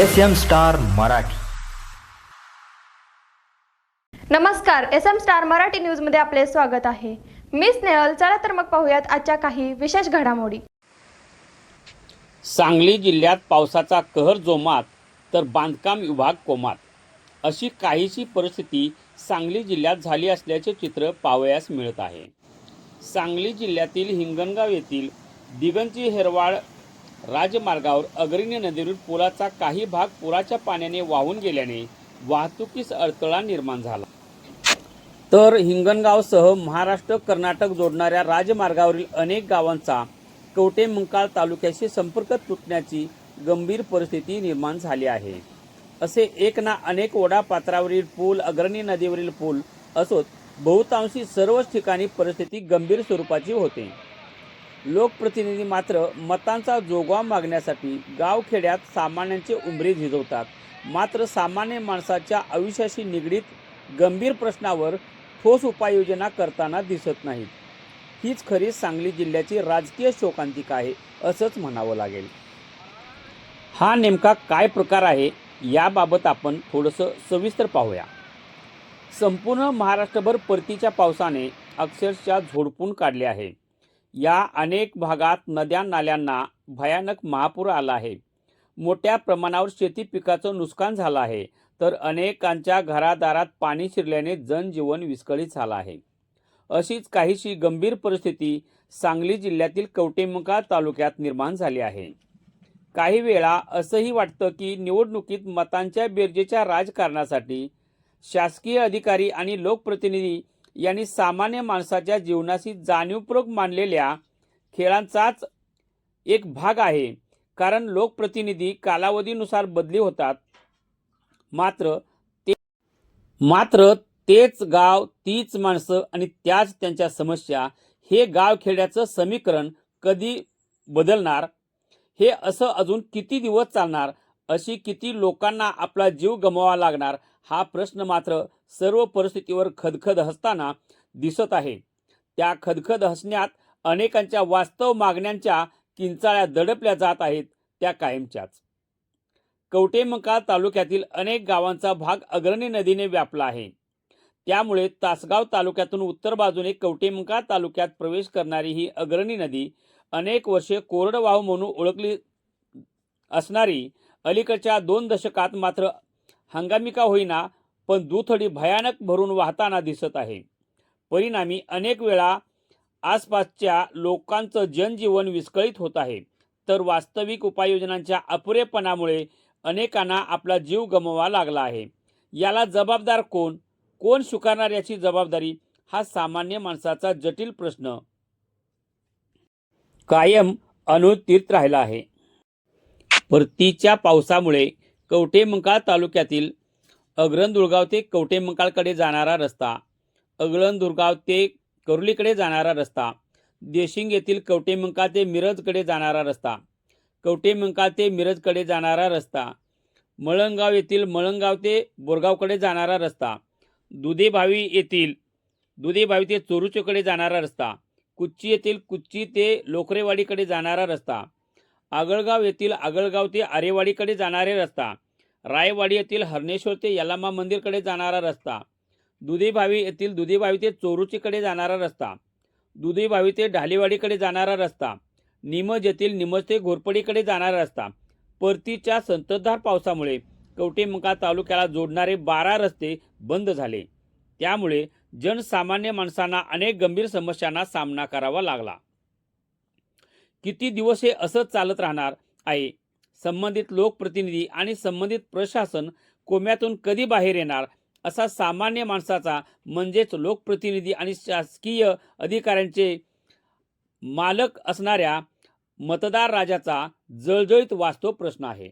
S M star Marathi. नमस्कार S M star Marathi न्यूजमध्ये आपले स्वागत आहे. मी स्नेहल चला तर मग पाहूयात आजच्या काही विशेष घडामोडी. सांगली जिल्ह्यात पावसाचा कहर जोमात तर बांधकाम विभाग कोमात. अशी काहीशी परिस्थिती सांगली जिल्ह्यात झाली असल्याचे चित्र पावयास मिळत आहे. सांगली जिल्ह्यातील हिंगणगाव येथील दिगंची हेरवाळ राजमार्गावर अग्रणी नदीवरील पुलाचा काही भाग पुराच्या पाण्याने वाहून गेल्याने वाहतुकीस अडथळा निर्माण झाला. तर हिंगणगावसह महाराष्ट्र कर्नाटक जोडणाऱ्या राजमार्गावरील अनेक गावांचा कवटे मंकाळ तालुक्याशी संपर्क तुटण्याची गंभीर परिस्थिती निर्माण झाली आहे. असे एक ना अनेक ओढा पात्रावरील पूल अग्रणी नदीवरील पूल असोत बहुतांशी सर्वच ठिकाणी परिस्थिती गंभीर स्वरूपाची होते. लोकप्रतिनिधी मात्र मतांचा जोगवा मागण्यासाठी गावखेड्यात सामान्यांचे उंबरे झिजवतात. मात्र सामान्य माणसाच्या आयुष्याशी निगडीत गंभीर प्रश्नावर ठोस उपाययोजना करताना दिसत नाहीत. हीच खरी सांगली जिल्ह्याची राजकीय शोकांतिका आहे असंच म्हणावं लागेल. हा नेमका काय प्रकार आहे याबाबत आपण थोडंसं सविस्तर पाहूया. संपूर्ण महाराष्ट्रभर परतीच्या पावसाने अक्षरशः झोडपून काढले आहे. या अनेक भागात नद्या नाल्यांना भयानक महापूर आला आहे. मोठ्या प्रमाणावर शेती पिकाचं नुकसान झालं आहे तर अनेकांच्या घरादारात पाणी शिरल्याने जनजीवन विस्कळीत झालं आहे. अशीच काहीशी गंभीर परिस्थिती सांगली जिल्ह्यातील कवटेमंका तालुक्यात निर्माण झाली आहे. काही वेळा असंही वाटतं की निवडणुकीत मतांच्या बेरजेच्या राजकारणासाठी शासकीय अधिकारी आणि लोकप्रतिनिधी यांनी सामान्य माणसाच्या जीवनाशी जाणीवपूर्वक मानलेल्या खेळांचाच एक भाग आहे. कारण लोकप्रतिनिधी कालावधीनुसार बदली होतात. मात्र ते मात्र तेच गाव तीच माणसं आणि त्याच त्यांच्या समस्या हे गाव खेड्याचं समीकरण कधी बदलणार? हे असं अजून किती दिवस चालणार? अशी किती लोकांना आपला जीव गमवावा लागणार? हा प्रश्न मात्र सर्व परिस्थितीवर खदखद हसताना दिसत आहे. त्या खदखद हसण्यात अनेकांच्या वास्तव मागण्यांच्या किंचाळ्या दडपल्या जात आहेत त्या कायमच्याच. कवटेमंकाळ तालुक्यातील अनेक गावांचा भाग अग्रणी नदीने व्यापला आहे. त्यामुळे तासगाव तालुक्यातून उत्तर बाजूने कवटेमंकाळ तालुक्यात प्रवेश करणारी ही अग्रणी नदी अनेक वर्षे कोरडवाहू म्हणून ओळखली असणारी अलीकडच्या दोन दशकात मात्र हंगामी का होईना पण दुथडी भयानक भरून वाहताना दिसत आहे. परिणामी अनेक वेळा आसपासच्या लोकांचं जनजीवन विस्कळीत होत आहे. तर वास्तविक उपाययोजनांच्या अपुरेपणामुळे अनेकांना आपला जीव गमवावा लागला आहे. याला जबाबदार कोण? कोण स्वीकारणार याची जबाबदारी? हा सामान्य माणसाचा जटिल प्रश्न. कायम अनुत्तीत राहिला आहे. परतीच्या पावसामुळे कवटेमंकाळ तालुक्यातील अग्रनदुर्गाव ते कवटेमंकाळकडे जाणारा रस्ता अग्रनदुर्गाव ते करुलीकडे जाणारा रस्ता देशिंग येथील कवटेमंकाळ ते मिरजकडे जाणारा रस्ता कवटेमंकाळ ते मिरजकडे जाणारा रस्ता मळंगाव येथील मळंगाव ते बोरगावकडे जाणारा रस्ता दुधेभावी येथील दुधेभावी ते चोरुचेकडे जाणारा रस्ता कुच्ची येथील कुच्ची ते लोकरेवाडीकडे जाणारा रस्ता आगळगाव येथील आगळगाव ते आरेवाडीकडे जाणारे रस्ता. रायवाडी येथील हरणेश्वर ते यलामा मंदिरकडे जाणारा रस्ता. दुधीभावी येथील दुधीभावी ते चोरुचीकडे जाणारा रस्ता. दुधीभावी ते ढालेवाडीकडे जाणारा रस्ता. निमज येथील निमज ते घोरपडीकडे जाणारा रस्ता. परतीच्या संततधार पावसामुळे कवटेमंका तालुक्याला जोडणारे बारा रस्ते बंद झाले. त्यामुळे जनसामान्य माणसांना अनेक गंभीर समस्यांना सामना करावा लागला. किती दिवस हे असंच चालत राहणार आहे? संबंधित लोकप्रतिनिधी आणि संबंधित प्रशासन कोम्यातून कधी बाहेर येणार? असा सामान्य माणसाचा म्हणजेच लोकप्रतिनिधी आणि शासकीय अधिकाऱ्यांचे मालक असणाऱ्या मतदार राजाचा जळजळीत वास्तव प्रश्न आहे.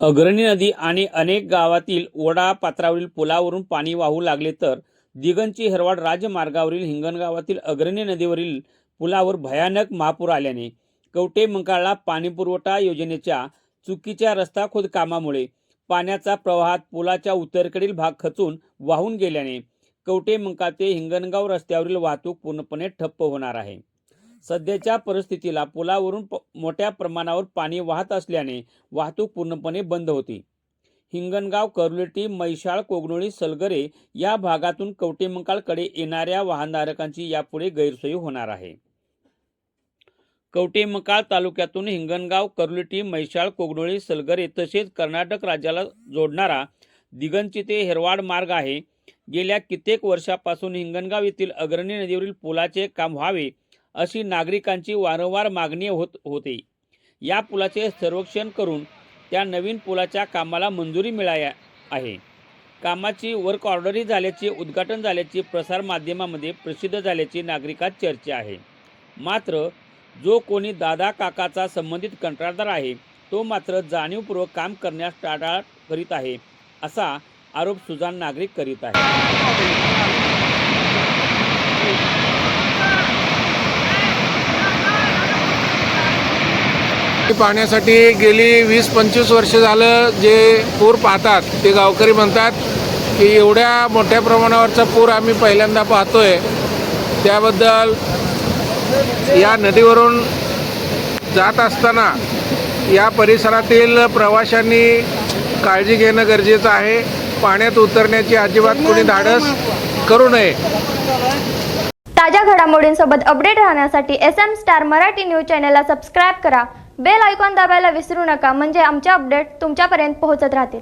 अग्रणी नदी आणि अनेक गावातील ओढा पात्रावरील पुलावरून पाणी वाहू लागले तर दिगंची हरवाड राजमार्गावरील हिंगणगावातील अग्रणी नदीवरील पुलावर भयानक महापूर आल्याने कवटे मंकाळला पाणीपुरवठा योजनेच्या चुकीच्या रस्ता खोदकामामुळे पाण्याचा प्रवाहात पुलाच्या उत्तरेकडील भाग खचून वाहून गेल्याने कवटे मंका ते हिंगणगाव रस्त्यावरील वाहतूक पूर्णपणे ठप्प होणार आहे. सध्याच्या परिस्थितीला पुलावरून प मोठ्या प्रमाणावर पाणी वाहत असल्याने वाहतूक पूर्णपणे बंद होती. हिंगणगाव करुलेटी मैशाळ कोगनोळी सलगरे या भागातून कवटेमंकाळकडे येणाऱ्या वाहनधारकांची यापुढे गैरसोयी होणार आहे. कवटेमकाळ तालुक्यातून हिंगणगाव करुलेटी मैशाळ कोगडोळी सलगरे तसेच कर्नाटक राज्याला जोडणारा दिगंची ते हेरवाड मार्ग आहे. गेल्या कित्येक वर्षापासून हिंगणगाव येथील अग्रणी नदीवरील पुलाचे काम व्हावे अशी नागरिकांची वारंवार मागणी होत होते. या पुलाचे सर्वेक्षण करून त्या नवीन पुलाच्या कामाला मंजुरी मिळाया आहे. कामाची वर्क ऑर्डरही झाल्याचे उद्घाटन झाल्याचे प्रसारमाध्यमामध्ये प्रसिद्ध झाल्याची नागरिकात चर्चा आहे. मात्र जो कोणी दादा काकाचा संबंधित कंत्राटदार आहे तो मात्र जाणीवपूर्वक काम करण्यास टाळाटाळ करीत आहे असा आरोप सुजान नागरिक करीत आहे पाण्यासाठी गेली वीस पंचवीस वर्ष झालं जे पूर पाहतात ते गावकरी म्हणतात की एवढ्या मोठ्या प्रमाणावरचा पूर आम्ही पहिल्यांदा पाहतोय. त्याबद्दल या नदीवरून जात असताना या परिसरातील प्रवाशांनी काळजी घेणं गरजेचं आहे. पाण्यात उतरण्याची अजिबात कोणी धाडस करू नये. ताज्या घडामोडींसोबत अपडेट राहण्यासाठी S M star Marathi news चॅनलला सबस्क्राईब करा. बेल आयकॉन दाबायला विसरू नका. म्हणजे आमचे अपडेट तुमच्यापर्यंत पोहोचत राहतील.